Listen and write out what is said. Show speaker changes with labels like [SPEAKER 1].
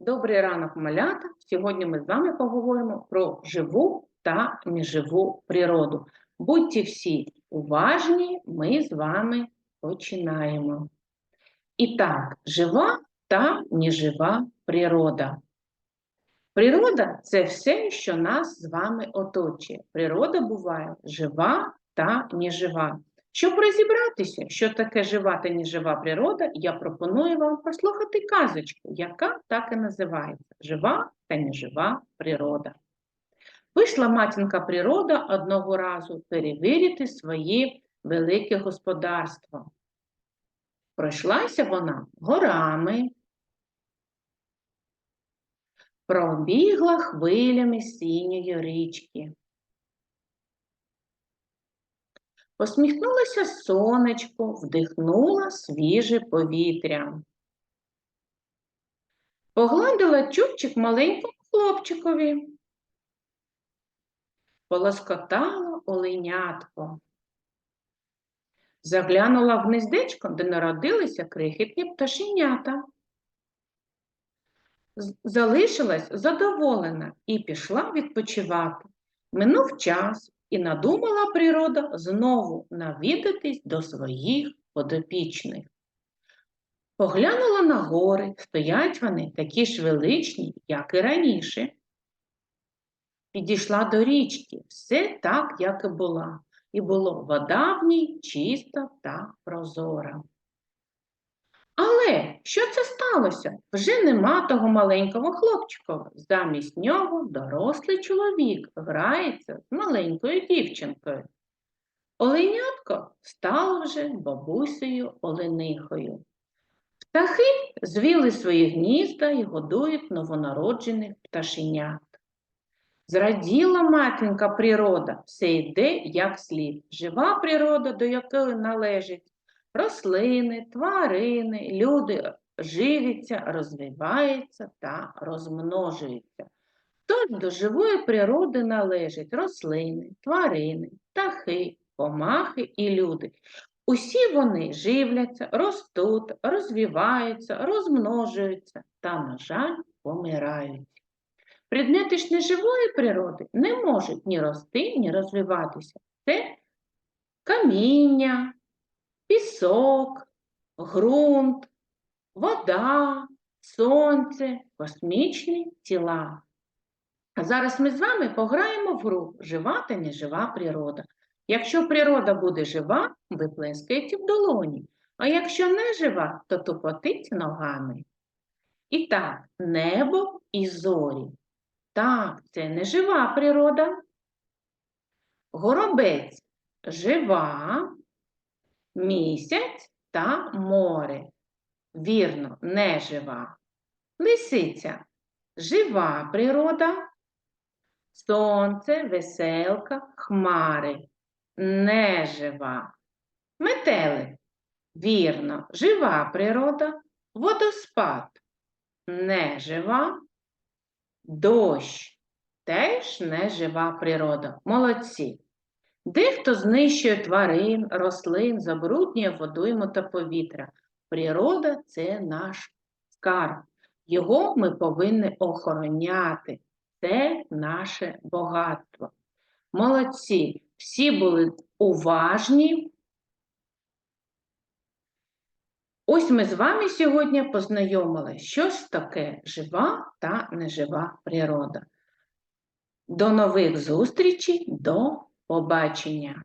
[SPEAKER 1] Добрий ранок, малята! Сьогодні ми з вами поговоримо про живу та неживу природу. Будьте всі уважні, ми з вами починаємо. І так, жива та нежива природа. Природа це все, що нас з вами оточує. Природа буває жива та нежива. Щоб розібратися, що таке жива та нежива природа, я пропоную вам послухати казочку, яка так і називається Жива та нежива природа. Вийшла матінка природа одного разу перевірити своє велике господарство. Пройшлася вона горами, пробігла хвилями синьої річки. Посміхнулося сонечко, вдихнула свіже повітря. Погладила чубчик маленькому хлопчикові. Полоскотала оленятко. Заглянула в гнездечко, де народилися крихітні пташенята. Залишилась задоволена і пішла відпочивати. Минув час, і надумала природа знову навідатись до своїх подопічних. Поглянула на гори, стоять вони такі ж величні, як і раніше. Підійшла до річки, все так, як і була, і було вода в ній чиста та прозора. Але що це сталося? Вже нема того маленького хлопчика. Замість нього дорослий чоловік грається з маленькою дівчинкою. Оленятко стало вже бабусею оленихою. Птахи звіли свої гнізда і годують новонароджених пташенят. Зраділа матінка природа, все йде як слід. Жива природа, до якої належить рослини, тварини, люди живляться, розвиваються та розмножуються. Тож до живої природи належать рослини, тварини, птахи, комахи і люди. Усі вони живляться, ростуть, розвиваються, розмножуються та, на жаль, помирають. Предмети ж неживої природи не можуть ні рости, ні розвиватися. Це каміння, пісок, ґрунт, вода, сонце, космічні тіла. А зараз ми з вами пограємо в гру Жива та нежива природа. Якщо природа буде жива, ви плескаєте в долоні, а якщо не жива, то тупотить ногами. І так, небо і зорі. Так, це не жива природа. Горобець жива, місяць та море. Вірно, не жива. Лисиця жива природа, сонце, веселка, хмари. Не жива. Метелик. Вірно, жива природа, водоспад. Не жива. Дощ. Теж не жива природа. Молодці. Дехто знищує тварин, рослин, забруднює водойму та повітря. Природа це наш скарб. Його ми повинні охороняти. Це наше багатство. Молодці, всі були уважні. Ось ми з вами сьогодні познайомили, що ж таке жива та нежива природа. До нових зустрічей, до побачення!